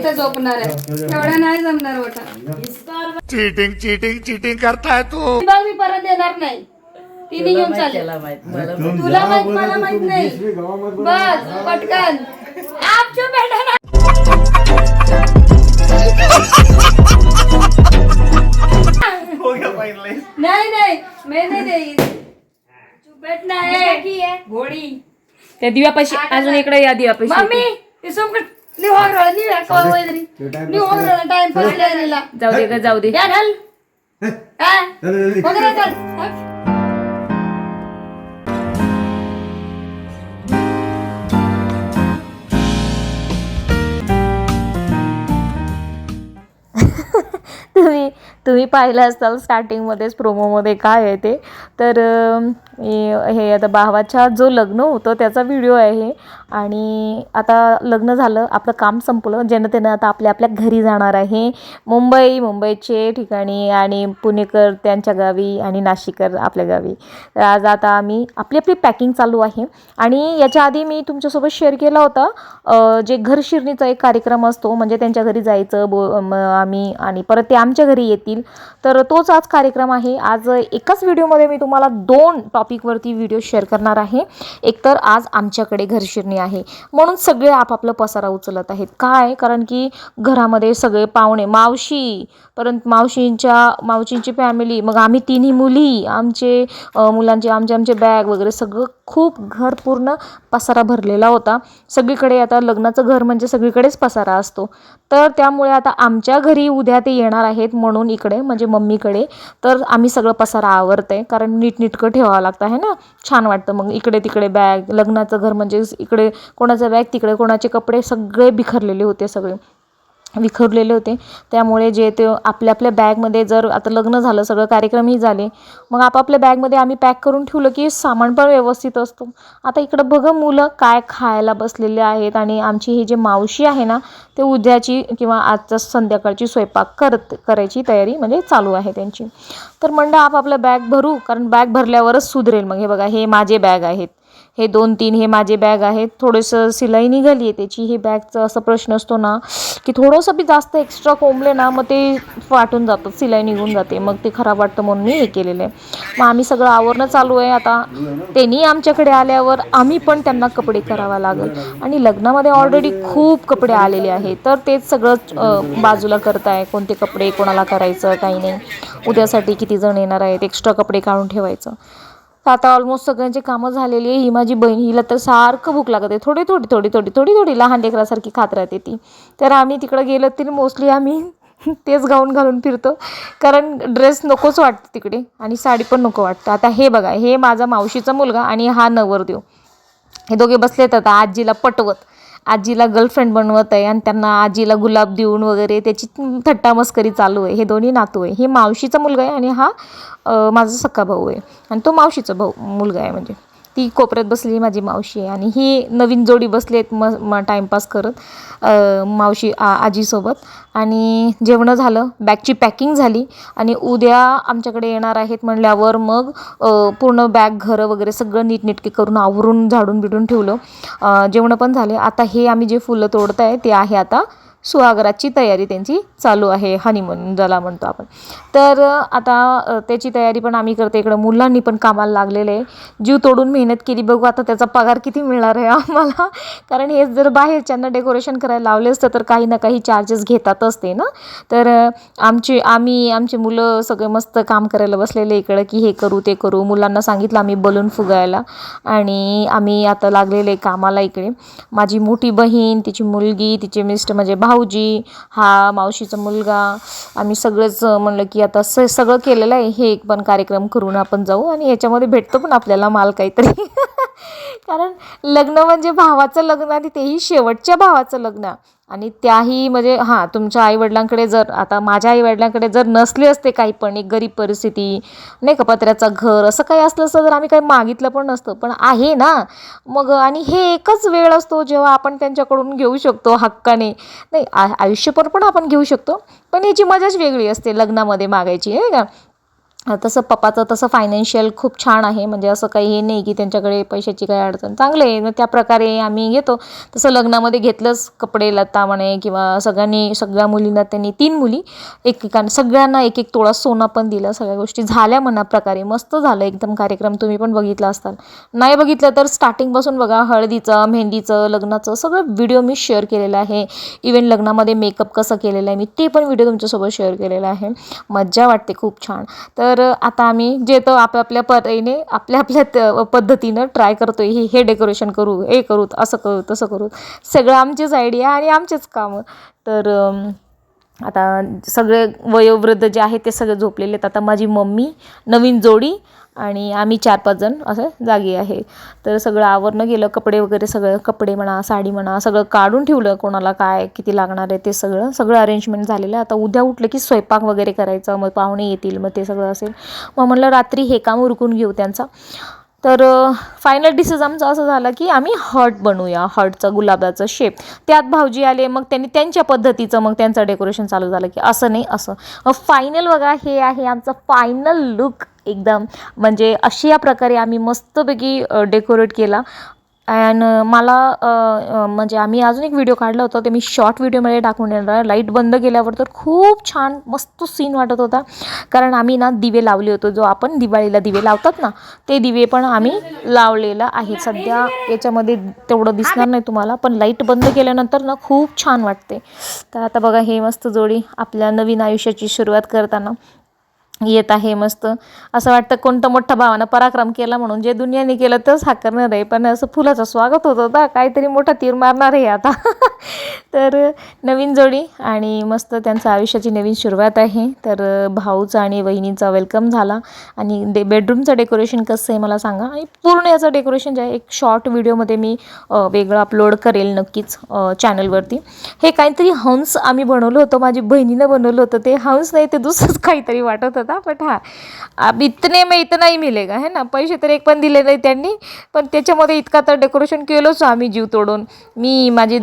इथं झोपणार आहे. एवढं नाही जमणार मोठा. चीटिंग चीटिंग चीटिंग करताय तू. बघ मी परत येणार नाही. तिने घेऊन चालले. त्याला माहीत मला तुला माहीत. मला माहीत नाही. बस पटकन. आप जो बैठा ना. नहीं नहीं मैं नहीं है घोड़ी. त्या दिव्यापाशी अजून इकडे या दिव्यापाशी. मम्मी ते सुमकट नी होगरळ नी कवा वैदरी? नी होगरळ टाइम पर लेला जाऊ दे. ग जाऊ दे. या घाल हा. वगैरे चल तुम्ही पाहिलं असाल स्टार्टिंगमध्येच प्रोमोमध्ये काय आहे ते. तर हे आता भावाच्या जो लग्न होतं त्याचा व्हिडिओ आहे. आणि आता लग्न झालं आपलं काम संपलं. ज्यानं त्यानं आता आपल्या आपल्या घरी जाणार आहे. मुंबई मुंबईचे ठिकाणी आणि पुणेकर त्यांच्या गावी आणि नाशिककर आपल्या गावी. तर आज आता आम्ही आपली आपली पॅकिंग चालू आहे. आणि याच्या आधी मी तुमच्यासोबत शेअर केला होता जे घर शिरणीचा एक कार्यक्रम असतो म्हणजे त्यांच्या घरी जायचं बो आम्ही आणि परत ते आमच्या घरी येतील. तर तोच आज कार्यक्रम आहे. आज एकाच व्हिडिओमध्ये मी तुम्हाला दोन टॉपिकवरती व्हिडिओ शेअर करणार आहे. एकतर आज आमच्याकडे घरशिरणी आहे. म्हणून सगळे आपापलं पसारा उचलत आहेत. काय? कारण की घरामध्ये सगळे पाहुणे मावशी परंतु मावशींच्या मावशींची फॅमिली मग आम्ही तिन्ही मुली आमचे मुलांचे आमचे आमचे बॅग वगैरे सगळं खूप घर पूर्ण पसारा भरलेला होता. सगळीकडे आता लग्नाचं घर म्हणजे सगळीकडेच पसारा असतो. तर त्यामुळे आता आमच्या घरी उद्या ते येणार आहेत. म्हणून इकडे म्हणजे मम्मीकडे तर आम्ही सगळं पसारा आवरते. कारण नीटनीटकं ठेवावं लागतं आहे ना? छान वाटतं. मग इकडे तिकडे बॅग लग्नाचं घर म्हणजे इकडे कोणाचं बॅग तिकडे कोणाचे कपडे सगळे बिखरलेले होते सगळे. विखरलेले होते. त्यामुळे जे ते आपल्या आपल्या बॅगमध्ये जर आता लग्न झालं सगळं कार्यक्रमही झाले मग आपापल्या बॅगमध्ये आम्ही पॅक करून ठेवलं की सामान पण व्यवस्थित असतो. आता इकडं बघा मुलं काय खायला बसलेले आहेत आणि आमची ही जे मावशी आहे ना ते उद्याची किंवा आजच्या संध्याकाळची स्वयंपाक करत करायची तयारी म्हणजे चालू आहे त्यांची. तर म्हणलं आपापलं बॅग भरू कारण बॅग भरल्यावरच सुधरेल. मग हे बघा हे माझे बॅग आहेत. हे दोन तीन हे माझे बॅग आहेत. थोडंसं सिलाई निघाली आहे त्याची. हे बॅगचा असा प्रश्न असतो ना की थोडंसं बी जास्त एक्स्ट्रा कोंबले ना मग ते फाटून जातात सिलाई निघून जाते. मग ते खराब वाटतं म्हणून मी हे केलेलं आहे. मग आम्ही सगळं आवरणं चालू आहे आता. त्यांनी आमच्याकडे आल्यावर आम्ही पण त्यांना कपडे करावा लागेल. आणि लग्नामध्ये ऑलरेडी खूप कपडे आलेले आहेत. तर तेच सगळं बाजूला करताय. कोणते कपडे कोणाला करायचं काही नाही. उद्यासाठी किती जण येणार आहेत एक्स्ट्रा कपडे काढून ठेवायचं. तर आता ऑलमोस्ट सगळ्यांची कामं झालेली आहे. ही माझी बहीण हिला तर सारखं भूक लागत आहे. थोडी थोडी थोडी थोडी थोडी थोडी लहान लेकरासारखी खात राहते ती. तर आम्ही तिकडं गेलो तरी मोस्टली आम्ही तेच गाऊन घालून फिरतो. कारण ड्रेस नकोच वाटतं तिकडे आणि साडी पण नको वाटतं. आता हे बघा हे माझा मावशीचा मुलगा आणि हा नवरदेव. हे दोघे बसलेत आता आजीला पटवत. आजीला गर्लफ्रेंड बनवत आहे आणि त्यांना आजीला गुलाब देऊन वगैरे त्याची थट्टा मस्करी चालू आहे. हे दोन्ही नातू आहे. हे मावशीचा मुलगा आहे आणि हा माझा सक्का भाऊ आहे. आणि तो मावशीचा भाऊ मुलगा आहे म्हणजे. ती कोपऱ्यात बसली माझी मावशी आहे आणि ही नवीन जोडी बसली आहेत म म टाईमपास करत मावशी आ आजीसोबत. आणि जेवणं झालं बॅगची पॅकिंग झाली आणि उद्या आमच्याकडे येणार आहेत म्हणल्यावर मग पूर्ण बॅग घरं वगैरे सगळं नीटनेटके करून आवरून झाडून बिडून ठेवलं. जेवणं पण झाले. आता हे आम्ही जे फुलं तोडत आहे ते आहे आता सुहागराची तयारी त्यांची चालू आहे हनीमून ज्याला म्हणतो आपण. तर आता त्याची तयारी पण आम्ही करते. इकडं मुलांनी पण कामाला लागलेले आहे. जीव तोडून मेहनत केली. बघू आता त्याचा पगार किती मिळणार आहे आम्हाला. कारण हेच जर बाहेरच्यांना डेकोरेशन करायला लावले असतं तर काही ना काही चार्जेस घेतातच ते ना. तर आमची आम्ही आमची मुलं सगळे मस्त काम करायला बसलेले इकडं की हे करू ते करू. मुलांना सांगितलं आम्ही बलून फुगायला. आणि आम्ही आता लागलेले कामाला इकडे. माझी मोठी बहीण तिची मुलगी तिचे मिस्टर म्हणजे भाऊजी हा मावशीचा मुलगा आम्ही सगळंच म्हणलं की आता स सगळं केलेलं आहे. हे एक पण कार्यक्रम करून आपण जाऊ आणि याच्यामध्ये भेटतो पण आपल्याला माल काहीतरी. कारण लग्न म्हणजे भावाचं लग्न आणि तेही शेवटच्या भावाचं लग्न. आणि त्याही म्हणजे हां तुमच्या आईवडिलांकडे जर आता माझ्या आईवडिलांकडे जर नसले असते काही पण एक गरीब परिस्थिती नाही का पत्र्याचं घर असं काही असलं असतं तर आम्ही काही मागितलं पण नसतं. पण आहे ना. मग आणि हे एकच वेळ असतो जेव्हा आपण त्यांच्याकडून घेऊ शकतो हक्काने. नाही आयुष्यभर पण आपण घेऊ शकतो. पण याची मजाच वेगळी असते लग्नामध्ये मागायची आहे का? तसं पप्पाचं तसं फायनान्शियल खूप छान आहे. म्हणजे असं काही हे नाही की त्यांच्याकडे पैशाची काही अडचण. चांगले आहे. मग त्या प्रकारे आम्ही घेतो. तसं लग्नामध्ये घेतलंच कपडे लत्ता म्हणे किंवा सगळ्यांनी सगळ्या मुलींना त्यांनी तीन मुली एकेकांना सगळ्यांना एक एक तोळा सोनं पण दिलं. सगळ्या गोष्टी झाल्या म्हणा प्रकारे मस्त झालं. एकदम कार्यक्रम तुम्ही पण बघितला असताल नाही बघितलं तर स्टार्टिंगपासून बघा. हळदीचं मेहंदीचं लग्नाचं सगळं व्हिडिओ मी शेअर केलेला आहे. इवन लग्नामध्ये मेकअप कसं केलेलं आहे मी ते पण व्हिडिओ तुमच्यासोबत शेअर केलेला आहे. मज्जा वाटते खूप छान. तर तर आता आम्ही जे तर आपापल्या परीने आपल्या आपल्या त- पद्धतीनं ट्राय करतोय. हे हे डेकोरेशन करू हे करू असं करू तसं करू. सगळं आमचीच आयडिया आणि आमचेच कामं. तर आता सगळे वयोवृद्ध जे आहेत ते सगळे झोपलेले आहेत. आता माझी मम्मी नवीन जोडी आणि आम्ही चार पाच जण असं जागी आहे. तर सगळं आवरणं गेलं कपडे वगैरे सगळं कपडे म्हणा साडी म्हणा सगळं काढून ठेवलं कोणाला काय किती लागणार आहे ते सगळं सगळं अरेंजमेंट झालेलं आता उद्या उठलं की स्वयंपाक वगैरे करायचं मग पाहुणे येतील मग ते सगळं असेल. मग म्हणलं रात्री हे काम उरकून घेऊ त्यांचा. तर फायनल डिसिज आमचं असं झालं की आम्ही हर्ट बनवूया हर्टचा गुलाबाचं शेप त्यात भाऊजी आले मग त्यांनी त्यांच्या पद्धतीचं मग त्यांचं डेकोरेशन चालू झालं की असं नाही असं. फायनल बघा हे आहे आमचं फायनल लुक एकदम. म्हणजे अशा या प्रकारे आम्ही मस्तपैकी डेकोरेट केला. अँड uh, मला uh, uh, म्हणजे आम्ही अजून एक व्हिडिओ काढला होता ते मी शॉर्ट व्हिडिओमध्ये टाकून देणार लाइट बंद केल्यावर तर खूप छान मस्त सीन वाटत होता. कारण आम्ही ना दिवे लावले होते जो आपण दिवाळीला दिवे लावतात ना ते दिवे पण आम्ही लावलेला आहे. सध्या याच्यामध्ये तेवढं दिसणार नाही तुम्हाला पण लाइट बंद केल्यानंतर ना खूप छान वाटते. तर आता बघा हे मस्त जोडी आपल्या नवीन आयुष्याची सुरुवात करताना. येत आहे मस्त. असं वाटतं कोणतं मोठ्या भावानं पराक्रम केला म्हणून. जे दुनियाने केलं तंच हा करणार आहे. पण असं फुलाचं स्वागत होत होता. काहीतरी मोठा तीर मारणार आहे आता. तर नवीन जोडी आणि मस्त त्यांचं आयुष्याची नवीन सुरुवात आहे. तर भाऊचा आणि वहिनीचा वेलकम झाला. आणि डे बेडरूमचं डेकोरेशन कसं आहे मला सांगा. आणि पूर्ण याचं डेकोरेशन जे आहे एक शॉर्ट व्हिडिओमध्ये मी वेगळं अपलोड करेल नक्कीच चॅनलवरती हे काहीतरी हंस आम्ही बनवलं होतं. माझी बहिणीनं बनवलं होतं. ते हंस नाही ते दुसरंच काहीतरी वाटत होतं. फटाफट हा अब इतने में इतना ही मिलेगा है ना? पैसे तर एक पण दिले नाही त्यांनी पण त्याच्यामध्ये इतका तर डेकोरेशन केलंच आम्ही जीव तोडून. मी माझी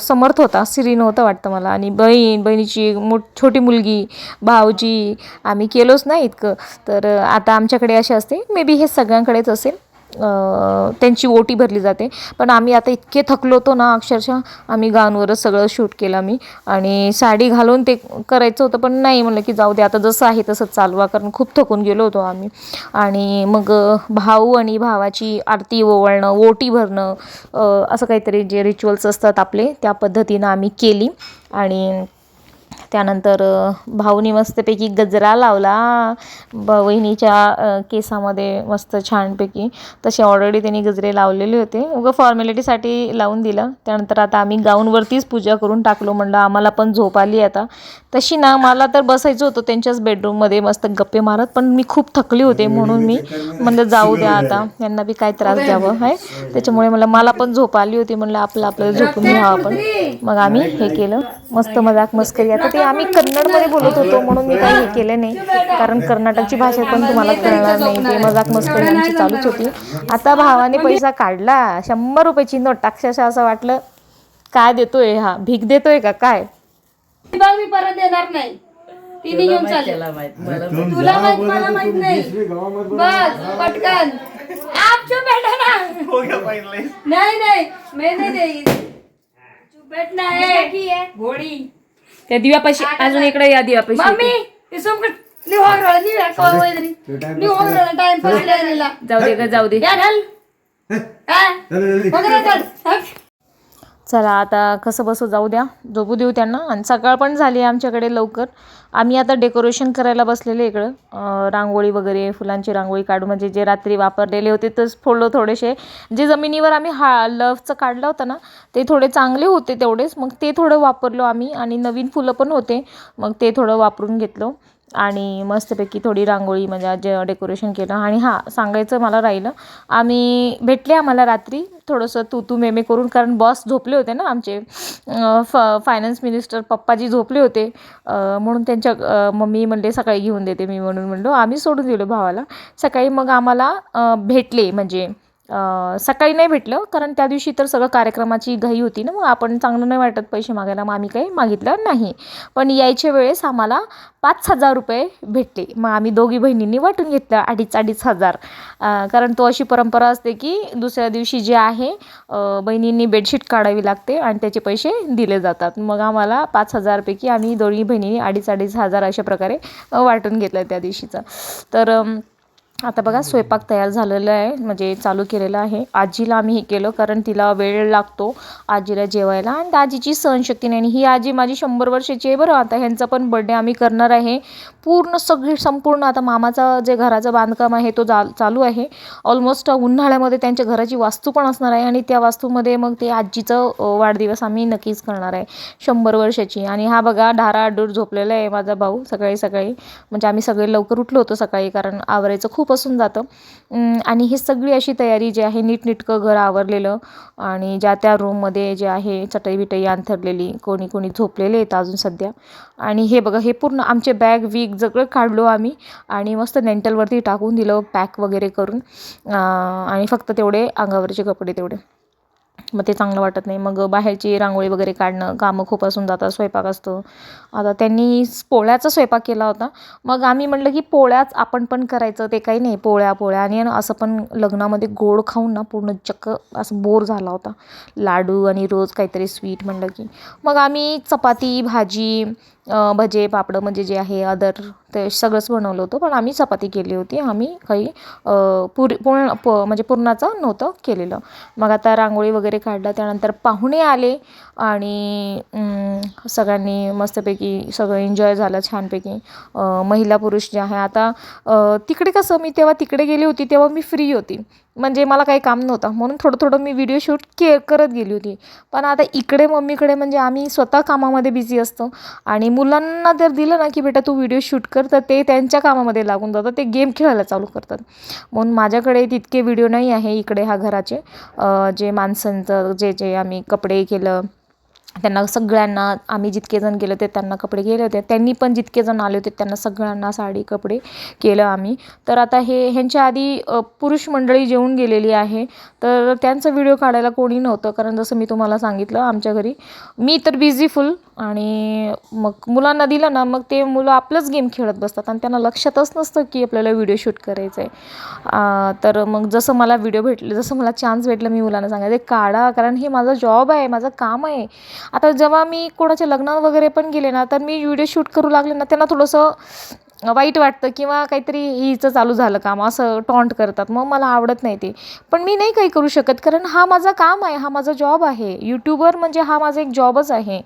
समर्थ होता सिरीन नव्हता वाटतं मला आणि बहीण बहिणीची मोठ छोटी मुलगी भाऊजी आम्ही केलोच नाही इतकं. तर आता आमच्याकडे असे असते मे बी हे सगळ्यांकडेच असेल. त्यांची ओटी भरली जाते. पण आम्ही आता इतके थकलो होतो ना अक्षरशः. आम्ही गावांवरच सगळं शूट केलं मी आणि साडी घालून ते करायचं होतं पण नाही म्हणलं की जाऊ दे आता जसं आहे तसं चालवा कारण खूप थकून गेलो होतो आम्ही. आणि मग भाऊ आणि भावाची आरती ओवाळणं ओटी भरणं असं काहीतरी जे रिच्युअल्स असतात आपले त्या पद्धतीनं आम्ही केली. आणि त्यानंतर भाऊनी मस्तपैकी गजरा लावला. ब वहिनीच्या केसामध्ये मस्त छानपैकी तसे ऑलरेडी त्यांनी गजरे लावलेले होते. उगं फॉर्मॅलिटीसाठी लावून दिलं. त्यानंतर आता आम्ही गाऊनवरतीच पूजा करून टाकलो म्हणलं आम्हाला पण झोप आली आता. तशी ना मला तर बसायचं होतं त्यांच्याच बेडरूममध्ये मस्त गप्पे मारत पण मी खूप थकली होते म्हणून मी म्हणलं जाऊ द्या आता. यांना बी काय त्रास द्यावं आहे त्याच्यामुळे मला मला पण झोप आली होती. म्हणलं आपलं आपल्याला झोपून घ्यावं आपण. मग आम्ही हे केलं. मस्त मजाक मस्करी. आता ते आम्ही कन्नडमध्ये बोलत होतो म्हणून मी काही हे केलं नाही. कारण कर्नाटकची भाषा पण तुम्हाला कळणार नाही. ते मजाक मस्करी आमची चालूच होती. आता भावाने पैसा काढला. शंभर रुपयाची नोट. अक्षरशः असं वाटलं काय देतोय हा? भीक देतोय का? काय? मी परत येणार नाही. तिने घेऊन चालेल. तुला माहीत मला माहीत नाही. बस पटकन. आप चुप बैठा ना. नहीं नहीं. मैं नहीं देगी चुप बैठना है. घोड़ी. त्या दिव्यापाशी अजून इकडे या दिव्यापाशी मम्मी नी नी नी टाइम पास जाऊ दे. ग जाऊ दे. या ढल. हां? होग रहा चल. हट. चला आता कसं बसं जाऊ द्या. झोपू देऊ त्यांना. आणि सकाळ पण झाली आहे आमच्याकडे लवकर. आम्ही आता डेकोरेशन करायला बसलेले इकडं. रांगोळी वगैरे फुलांची रांगोळी काढू म्हणजे जे रात्री वापरलेले होते तेच फोडलो थोडेसे. जे जमिनीवर आम्ही हा लवचं काढलं होतं ना ते थोडे चांगले होते तेवढेच. मग ते थोडं वापरलो आम्ही. आणि नवीन फुलं पण होते. मग ते थोडं वापरून घेतलं. आणि मस्तपैकी थोडी रांगोळी म्हणजे जे डेकोरेशन केलं. आणि हां सांगायचं मला राहिलं आम्ही भेटले आम्हाला रात्री थोडंसं तू तू मेमे करून कारण बॉस झोपले होते ना आमचे. फ फायनान्स मिनिस्टर पप्पाजी झोपले होते. म्हणून त्यांच्या मम्मी म्हणले सकाळी घेऊन देते मी म्हणून म्हणलो. आम्ही सोडून दिलो भावाला. सकाळी मग आम्हाला भेटले म्हणजे सकाळी नाही भेटलं कारण त्या दिवशी तर सगळं कार्यक्रमाची घाई होती ना मग आपण चांगलं नाही वाटत पैसे मागायला मग आम्ही काही मागितलं नाही. पण यायच्या वेळेस आम्हाला पाच हजार रुपये भेटले. मग आम्ही दोघी बहिणींनी वाटून घेतलं अडीच अडीच हजार. कारण तो अशी परंपरा असते की दुसऱ्या दिवशी जे आहे बहिणींनी बेडशीट काढावी लागते आणि त्याचे पैसे दिले जातात. मग आम्हाला पाच हजारपैकी आम्ही दोन्ही बहिणींनी अडीच अडीच हजार अशा प्रकारे वाटून घेतलं त्या दिवशीचं. तर आता बघा स्वयंपाक तयार झालेला आहे म्हणजे चालू केलेला आहे. आजीला आम्ही हे केलं कारण तिला वेळ लागतो आजीला जेवायला. आणि आजीची सहनशक्ती नाही आणि ही आजी माझी शंभर वर्षाची आहे बरं. आता ह्यांचा पण बड्डे आम्ही करणार आहे. पूर्ण सगळी संपूर्ण आता मामाचा जे घराचं बांधकाम आहे तो जा चालू आहे. ऑलमोस्ट उन्हाळ्यामध्ये त्यांच्या घराची वास्तू पण असणार आहे आणि त्या वास्तूमध्ये मग ते आजीचं वाढदिवस आम्ही नक्कीच करणार आहे. शंभर वर्षाची. आणि हा बघा ढाराडूर झोपलेला आहे माझा भाऊ सकाळी सकाळी. म्हणजे आम्ही सगळे लवकर उठलो होतो सकाळी कारण आवरायचं खूप पसून जातं. आणि ही सगळी अशी तयारी जी आहे नीटनीटकं घर आवरलेलं आणि ज्या त्या रूममध्ये जे आहे चटई बिटई अंथरलेली कोणी कोणी झोपलेले आहेत अजून सध्या. आणि हे बघा हे पूर्ण आमचे बॅग वीग सगळं काढलो आम्ही आणि मस्त नेंटलवरती टाकून दिलं पॅक वगैरे करून. आणि फक्त तेवढे अंगावरचे कपडे तेवढे. मग ते चांगलं वाटत नाही. मग बाहेरची रांगोळी वगैरे काढणं कामं खूप असून जातात स्वयंपाक असतो. आता त्यांनी पोळ्याचा स्वयंपाक केला होता. मग आम्ही म्हटलं की पोळ्याच आपण पण करायचं ते काही नाही पोळ्या पोळ्या. आणि असं पण लग्नामध्ये गोड खाऊन ना पूर्ण चक्क असं बोर झाला होता. लाडू आणि रोज काहीतरी स्वीट म्हटलं की. मग आम्ही चपाती भाजी भजे पापडं म्हणजे जे आहे अदर ते सगळंच बनवलं होतं. पण आम्ही चपाती केली होती. आम्ही काही पुर पुरी पूर्ण प म्हणजे पुरणाचं नव्हतं केलेलं. मग आता रांगोळी वगैरे काढलं. त्यानंतर पाहुणे आले. आणि सगळ्यांनी मस्तपैकी सगळं एन्जॉय झालं छानपैकी. महिला पुरुष जे आहे आता तिकडे कसं मी तेव्हा तिकडे गेली होती तेव्हा मी फ्री होती. म्हणजे मला काही काम नव्हतं म्हणून थोडं थोडं मी व्हिडिओ शूट के करत गेली होती. पण आता इकडे मम्मीकडे म्हणजे आम्ही स्वतः कामामध्ये बिझी असतो. आणि मुलांना जर दिलं ना की बेटा तू व्हिडिओ शूट कर तर ते त्यांच्या कामामध्ये लागून जातात ते गेम खेळायला चालू करतात. म्हणून माझ्याकडे तितके व्हिडिओ नाही आहे इकडे ह्या घराचे. जे माणसांचं जे जे आम्ही कपडे केलं त्यांना सगळ्यांना आम्ही जितके जण गेलो ते त्यांना कपडे गेले होते. त्यांनी पण जितके जण आले होते त्यांना सगळ्यांना साडी कपडे केलं आम्ही. तर आता हे ह्यांच्या आधी पुरुष मंडळी जेवून गेलेली आहे. तर त्यांचा व्हिडिओ काढायला कोणी नव्हतं कारण जसं मी तुम्हाला सांगितलं आमच्या घरी मी तर बिझी फुल आणि मग मुलांना दिलं ना मग ते मुलं आपलंच गेम खेळत बसतात आणि त्यांना लक्षातच नसतं की आपल्याला व्हिडिओ शूट करायचं आहे तर मग जसं मला व्हिडिओ भेटले जसं मला चान्स भेटलं मी मुलांना सांगायचं काढा कारण हे माझा जॉब आहे माझं काम आहे. आता जेव्हा मी कोणाच्या लग्नात वगैरे पण गेले ना तर मी व्हिडिओ शूट करू लागले ना त्यांना थोडंसं वाईट वाटतं किंवा काहीतरी हिचं चालू झालं काम असं टॉन्ट करतात. मग मला आवडत नाही ते. पण मी नाही काही करू शकत कारण हा माझा काम आहे हा माझा जॉब आहे. यूट्यूबर म्हणजे हा माझा एक जॉबच आहे.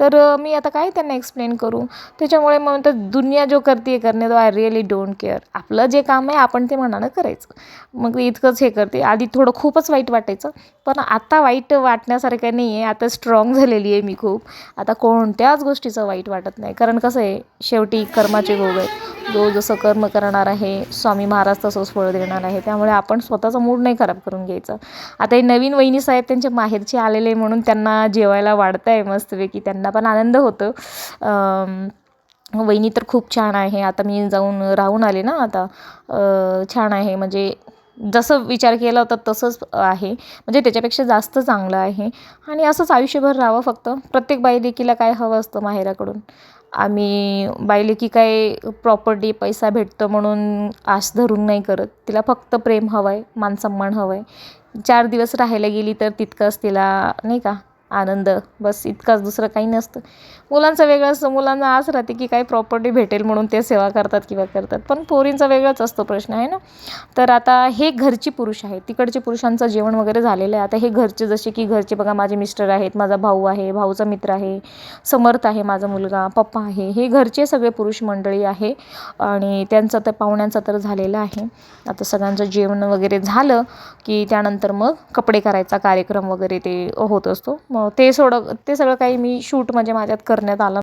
तर मी आता काय त्यांना एक्सप्लेन करू? त्याच्यामुळे मग तर दुनिया जो करते करणे तो आय रिअली डोंट केअर आपलं जे काम आहे आपण ते मनानं करायचं. मग इतकंच हे करते. आधी थोडं खूपच वाईट वाटायचं पण आता वाईट वाटण्यासारखं नाही आहे आता स्ट्रॉंग झालेली आहे मी खूप. आता कोणत्याच गोष्टीचं वाईट वाटत नाही. कारण कसं आहे शेवटी कर्माचे भोग आहे जो जसं कर्म करणार आहे स्वामी महाराज तसंच फळ देणार आहे. त्यामुळे आपण स्वतःचा मूड नाही खराब करून घ्यायचं. आता हे नवीन वहिनी साहेब त्यांच्या माहेरचे आलेले म्हणून त्यांना जेवायला वाढतं आहे मस्तपैकी. त्यांना पण आनंद होतो. वहिनी तर खूप छान आहे. आता मी जाऊन राहून आले ना आता. छान आहे. म्हणजे जसं विचार केला होता तसंच आहे. म्हणजे त्याच्यापेक्षा जास्त चांगलं आहे. आणि असंच आयुष्यभर राहावं फक्त. प्रत्येक बाईलेकीला काय हवं असतं माहेराकडून. आम्ही बाईलेकी काय प्रॉपर्टी पैसा भेटतो म्हणून आस धरून नाही करत. तिला फक्त प्रेम हवं आहे मानसन्मान हवं आहे चार दिवस राहायला गेली तर तितकंच तिला नाही का? आनंद. बस इतकाच दुसरं काही नसतं. मुलांचं वेगळं असतं मुलांना आस राहते की काही प्रॉपर्टी भेटेल म्हणून ते सेवा करतात किंवा करतात. पण पोरींचा वेगळाच असतो प्रश्न आहे ना? तर आता हे घरची पुरुष आहे तिकडचे पुरुषांचं जेवण वगैरे झालेलं आहे. आता हे घरचे जसे की घरचे बघा माझे मिस्टर आहेत माझा भाऊ आहे भाऊचा मित्र आहे समर्थ आहे माझा मुलगा पप्पा आहे. हे घरचे सगळे पुरुष मंडळी आहे आणि त्यांचं तर पाहुण्यांचं तर झालेलं आहे. आता सगळ्यांचं जेवण वगैरे झालं की त्यानंतर मग कपडे करायचा कार्यक्रम वगैरे ते होत असतो. मग ते सोडव ते सगळं काही मी शूट म्हणजे माझ्यात करण्यात आलं